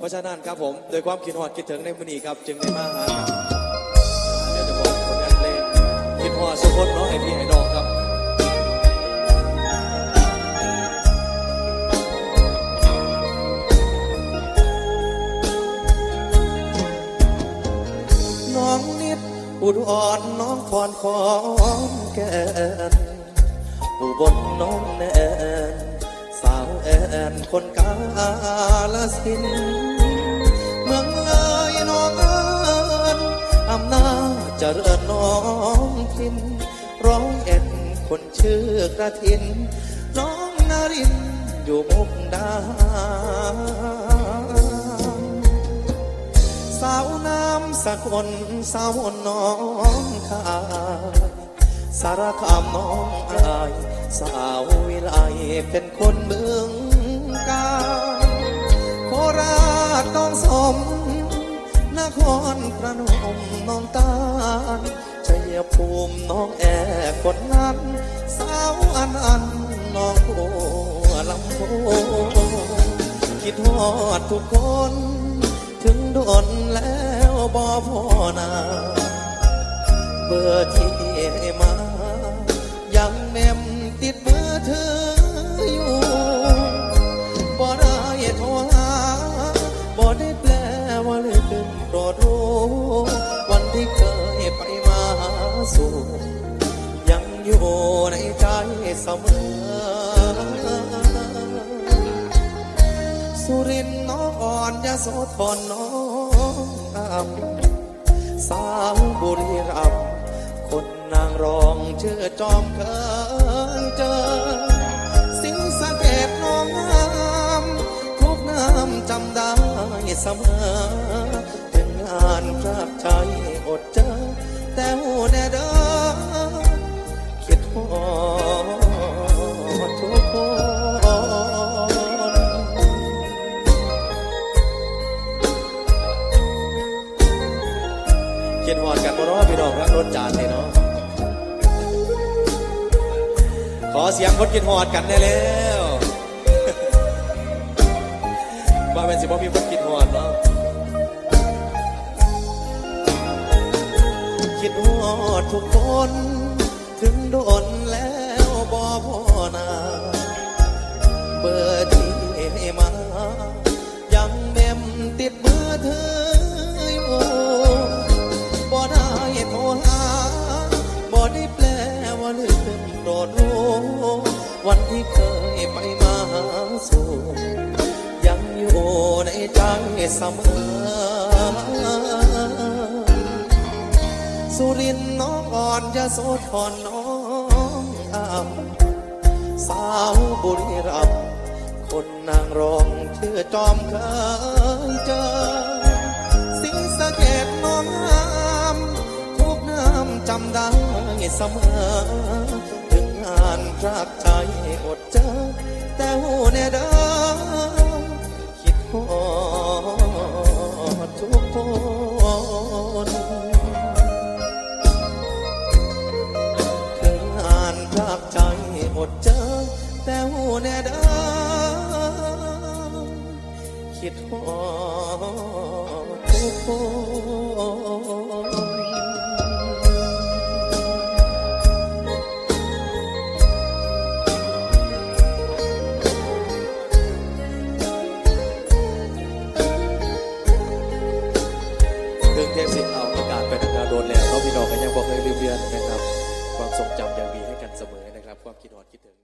เพราะฉะนั้นครับผมโดยความคิดฮอดคิดถึงในมือนี้ครับ จึงได้มาหากันเดี๋ยวจะบอกผลงานเพลงคิดฮอดสุพจน์น้องไอพี่ไอดองครับน้องนิดอุดอ่อนน้องพรของแก่นอุบลน้องแน นสาวแอนคนกาลสิน เมืองเลยน้องเอิญอำนาจเจริญน้องทิน ร้องเอ็นคนชื่อกระทิน น้องนารินอยู่มุกดาสาวน้ำสกลสาวน้องคายสารคามน้องอาย สาววิไลเป็นคนเมือง องสม นครพระนมน้องตาลชัยภูมิน้องแอคนนั้น สาวอันอันน้องหัวลำโพคิดฮอดทุกคน ถึงโดนแล้วบ่พอนาเบอร์ที่ให้มา ยังแนมติดมือเธอ ได้แปลว่าลืมโปรดรู้วันที่เคยไปมาสู่ยังอยู่ในใจเสมอ สุรินทร์น้องอ่อนยาโสธรน้องอำสาวบุรีรัมย์คนนางรองเชื่อจอมเกิน สมอถึงงานพระใจอดเจอแต่หูแน่ดอคิดฮอดทุกคนเขียนหอดกันบ่เนาะพี่น้องรักรถจานนี่เนาะขอเสียงคนกินหอดกันได้แล้ว ว่าเป็นสิบ่มีคนกินหอดเนาะคิดฮอดทุกคน ถึงโดนแล้วบ่พอนาเบอร์ที่ให้มา ยังเมมติดมือเธออยู่บ่ได้โทรหาบ่ได้แปลว่าลืมโปรดรู้วันที่เคยไปมาหาสู่ยังอยู่ ใจเสมอ สุรินทร์น้องอ่อนยาโสธรน้องอ่ำสาวบุรีรัมย์คนนางรองชื่อจอมเคยเจอ สิงสะเกดน้องงามทุกน้ำจำได้เสมอ ถึงงานพรากใจอดเจอ แต่หูแน่เด้อ ดเจอ แต่หูแน่ด้อคิดฮอทุกคนถึงเทพสิทธิ์เอาประกาศไปทางดาโดนแล้วเนาะพี่น้องก็ยังบอกเคยลืมเลือนนะครับ ความทรงจำยังมีให้กันเสมอนะ ความคิดอดคิดถึง